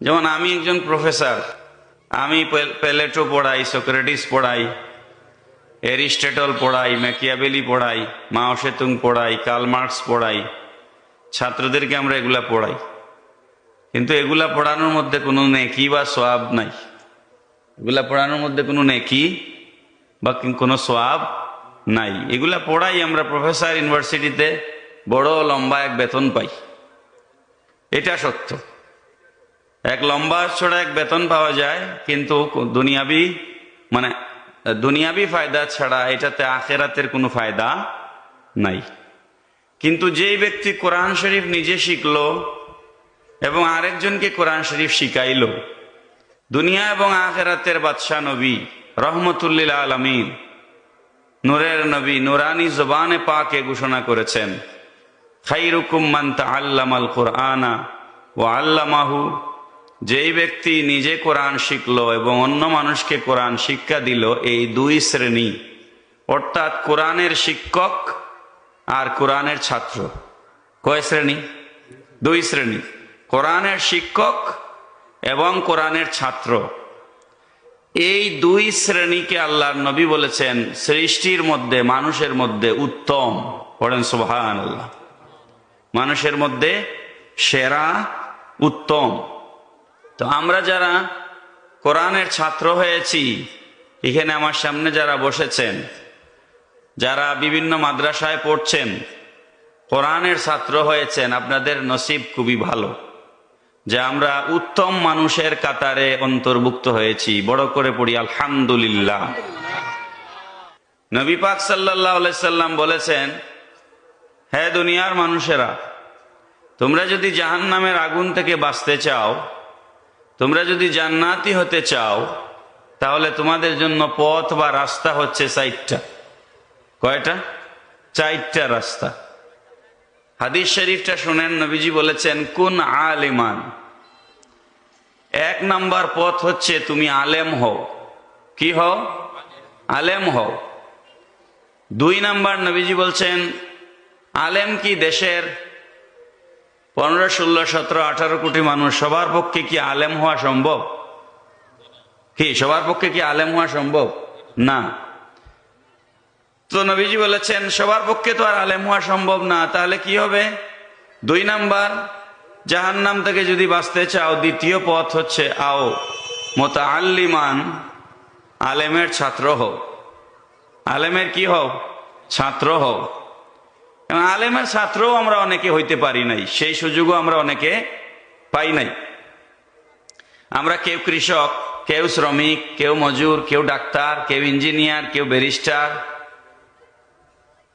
যেমন আমি একজন প্রফেসর, আমি প্যালেটো পড়াই, সক্রেটিস পড়াই এরিস্টেটল পড়াই, ম্যাকিয়াবেলি পড়াই, মাও সেতুং পড়াই কার্লমার্কস পড়াই, ছাত্রদেরকে আমরা এগুলা পড়াই। কিন্তু এগুলা পড়ানোর মধ্যে কোনো নেকি বা সোয়াব নাই। এগুলা পড়ানোর মধ্যে কোনো নেকি বা কোনো সোয়াব নাই। এগুলা পড়াই আমরা প্রফেসর ইউনিভার্সিটিতে বড় লম্বা এক বেতন পাই। এটা সত্য। এক লম্বা ছড়া এক বেতন পাওয়া যায়, কিন্তু দুনিয়াবি মানে দুনিয়াবি ফায়দা ছাড়া এটাতে আখেরাতের কোনো ফায়দা নাই। কিন্তু যেই ব্যক্তি কোরআন শরীফ নিজে শিখলো এবং আরেকজনকে কোরআন শরীফ শিখাইল, দুনিয়া এবং আখেরাতের বাদশাহ নবী রহমতুল্লিল আলমিন, নূরের নবী, নুরানি জবানে পাকে ঘোষণা করেছেন, খাইরুকুম মান তাআল্লামাল কুরআনা ওয়া আল্লামাহু যেই ব্যক্তি নিজে কোরআন শিখলো এবং অন্য মানুষকে কোরআন শিক্ষা দিল, এই দুই শ্রেণি, অর্থাৎ কোরআনের শিক্ষক আর কোরআনের ছাত্র। কয় শ্রেণি? দুই শ্রেণি। কোরআনের শিক্ষক এবং কোরআনের ছাত্র। এই দুই শ্রেণীকে আল্লাহর নবী বলেছেন, সৃষ্টির মধ্যে, মানুষের মধ্যে উত্তম। পড়েন সুবহান আল্লাহ মানুষের মধ্যে সেরা, উত্তম। তো আমরা যারা কোরআনের ছাত্র হয়েছি, এখানে আমার সামনে যারা বসেছেন, যারা বিভিন্ন মাদ্রাসায় পড়ছেন, কোরআনের ছাত্র হয়েছেন, আপনাদের নসিব খুবই ভালো যে আমরা উত্তম মানুষের কাতারে অন্তর্ভুক্ত হয়েছি। বড় করে পড়ি, আলহামদুলিল্লাহ। নবী পাক সাল্লাহ সাল্লাম বলেছেন হ্যাঁ দুনিয়ার মানুষেরা, তোমরা যদি জাহান্নামের আগুন থেকে বাঁচতে চাও তোমরা যদি জান্নাতি হতে চাও, তাহলে তোমাদের জন্য পথ বা রাস্তা হচ্ছে চারটা। কয়টা? চারটা রাস্তা। হাদিস শরীফটা শুনেন, নবীজি বলেছেন, কোন আলিমান? এক নাম্বার পথ হচ্ছে তুমি আলেম হও। কি হও? আলেম হও। দুই নাম্বার নবীজি বলছেন, আলেম কি দেশের পনেরো, ষোলো, সতেরো, আঠারো কোটি মানুষ, সবার পক্ষে কি আলেম হওয়া সম্ভব? কি, সবার পক্ষে কি আলেম হওয়া সম্ভব? না। তো নবীজি বলেছেন, সবার পক্ষে তো আর আলেম হওয়া সম্ভব না, তাহলে কি হবে? দুই নাম্বার, জাহান্নাম থেকে যদি বাঁচতে চাও, দ্বিতীয় পথ হচ্ছে, আও মতো আল্লিমান আলেমের ছাত্র হও। আলেমের কি হও? ছাত্র হও। এবং আলেমের ছাত্রও আমরা অনেকে হইতে পারি নাই, সেই সুযোগও আমরা অনেকে পাই নাই। আমরা কেউ কৃষক, কেউ শ্রমিক, কেউ মজুর, কেউ ডাক্তার, কেউ ইঞ্জিনিয়ার, কেউ ব্যারিস্টার,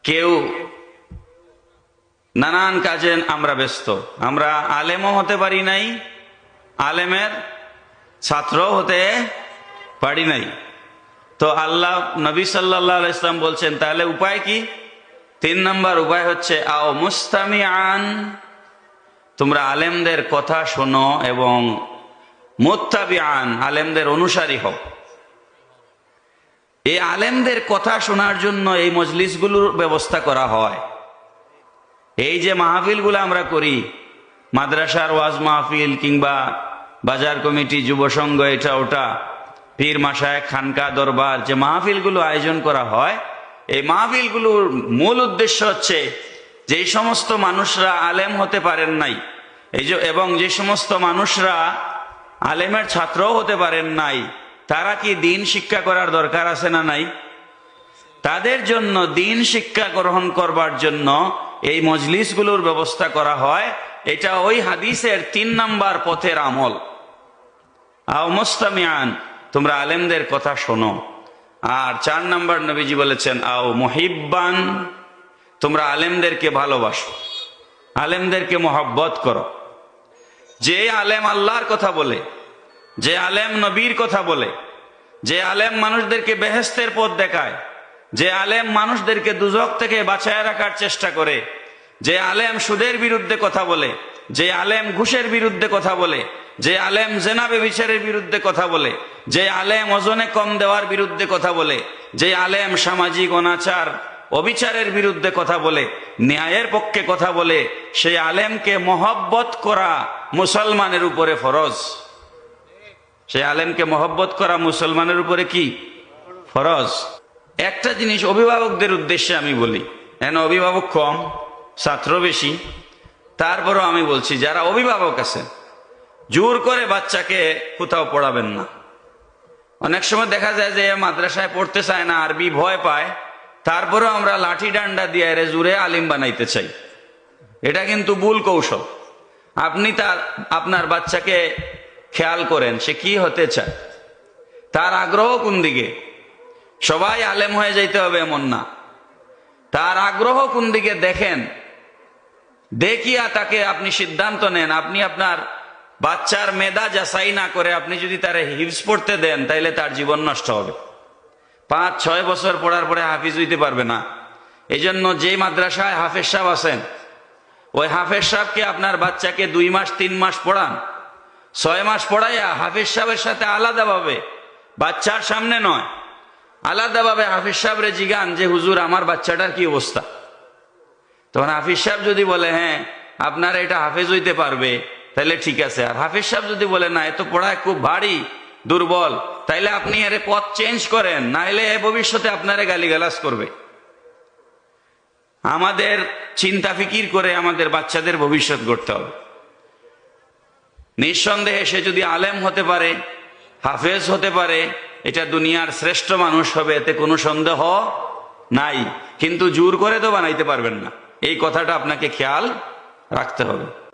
কেউ নানান কাজে আমরা ব্যস্ত। আমরা আলেমও হতে পারি নাই, আলেমের ছাত্রও হতে পারি নাই। তো আল্লাহ নবী সাল্লাহ ইসলাম বলছেন, তাহলে উপায় কি? তিন নম্বর উপায় হচ্ছে, আও মুস্তামি আন তোমরা আলেমদের কথা শোনো এবং মোত্তাবি আন আলেমদের অনুসারী হও। এই আলেমদের কথা শোনার জন্য এই মজলিসগুলোর ব্যবস্থা করা হয়। এই যে মাহফিলগুলো আমরা করি, মাদ্রাসার ওয়াজ মাহফিল কিংবা বাজার কমিটি, যুব সংঘ, এটা ওটা, পীর মাসায় খানকা দরবার, যে মাহফিলগুলো আয়োজন করা হয় এই মাহফিলগুলোর মূল উদ্দেশ্য হচ্ছে যে সমস্ত মানুষরা আলেম হতে পারেন নাই। এই যে, এবং যে সমস্ত মানুষরা আলেমের ছাত্রও হতে পারেন নাই, তারা কি দিন শিক্ষা করার দরকার আছে না নাই? তাদের জন্য দিন শিক্ষা গ্রহণ করবার জন্য এই মজলিসগুলোর ব্যবস্থা করা হয়। এটা ওই হাদিসের তিন নাম্বার পথের আমল। আও মোস্তামিয়ান তোমরা আলেমদের কথা শোনো। আর চার নাম্বার নবীজি বলেছেন, আও মহিব্বান, তোমরা আলেমদেরকে ভালোবাসো। আলেমদেরকে মহব্বত করো। যে আলেম আল্লাহর কথা বলে, যে আলেম নবীর কথা বলে, যে আলেম মানুষদেরকে বেহেস্তের পথ দেখায়, যে আলেম মানুষদেরকে দুজক থেকে বাঁচায় রাখার চেষ্টা করে, যে আলেম সুদের বিরুদ্ধে কথা বলে, যে আলেম ঘুষের বিরুদ্ধে কথা বলে যে আলেম জেনাবে বিচারের বিরুদ্ধে কথা বলে, যে আলেম ওজনে কম দেওয়ার বিরুদ্ধে কথা বলে, যে আলেম সামাজিক অনাচার, অবিচারের বিরুদ্ধে কথা বলে, ন্যায়ের পক্ষে কথা বলে, সেই আলেমকে মহব্বত করা মুসলমানের উপরে ফরজ। সেই আলেমকে মহব্বত করা মুসলমানের উপরে কি? ফরজ। একটা জিনিস অভিভাবকদের উদ্দেশ্যে আমি বলি এন অভিভাবক কম, ছাত্র বেশি? তারপরও আমি বলছি, যারা অভিভাবক আছেন জোর করে বাচ্চাকে কোথাও পড়াবেন না। অনেক সময় দেখা যায় যে মাদ্রাসায় পড়তে চায় না, আরবি ভয় পায়, তারপরেও আমরা লাঠি ডান্ডা দিয়ে এরে জুড়ে আলিম বানাইতে চাই। এটা কিন্তু ভুল কৌশল। আপনি তার, আপনার বাচ্চাকে খেয়াল করেন সে কি হতে চায়। তার আগ্রহ কোন দিকে? সবাই আলেম হয়ে যাইতে হবে এমন না। তার আগ্রহ কোন দিকে দেখেন? দেখিয়া তাকে আপনি সিদ্ধান্ত নেন, আপনি আপনার বাচ্চার মেধা যাচাই না করে আপনি যদি তারে হিপস পড়তে দেন, তাইলে তার জীবন নষ্ট হবে। পাঁচ, ছয় বছর পড়ার পরে হাফিজ হইতে পারবে না। এই জন্য যে মাদ্রাসায় হাফেজ সাহেব আছেন, ওই হাফেজ সাহেবকে আপনার বাচ্চাকে দুই মাস, তিন মাস পড়ান। ছয় মাস পড়াইয়া হাফিজ সাহেবের সাথে আলাদাভাবে, বাচ্চার সামনে নয়, আলাদাভাবে হাফিজ সাহেবরে জিগান যে, হুজুর, আমার বাচ্চাটার কি অবস্থা? তখন হাফিজ সাহেব যদি বলে হ্যাঁ আপনার এটা হাফেজ হইতে পারবে। তাহলে ঠিক আছে। আর হাফিজ সাহেব যদি বলে, না এত পড়ায় খুব ভারী, দুর্বল, তাইলে আপনি এর পথ চেঞ্জ করেন না হলে এ ভবিষ্যতে আপনারে গালিগালাজ করবে। আমাদের চিন্তা ফিকির করে আমাদের বাচ্চাদের ভবিষ্যৎ গড়তে হবে। নিঃসন্দেহে সে যদি আলেম হতে পারে, হাফেজ হতে পারে, এটা দুনিয়ার শ্রেষ্ঠ মানুষ হবে, এতে কোনো সন্দেহ নাই। কিন্তু জোর করে তো বানাইতে পারবেন না। এই কথাটা আপনাকে খেয়াল রাখতে হবে।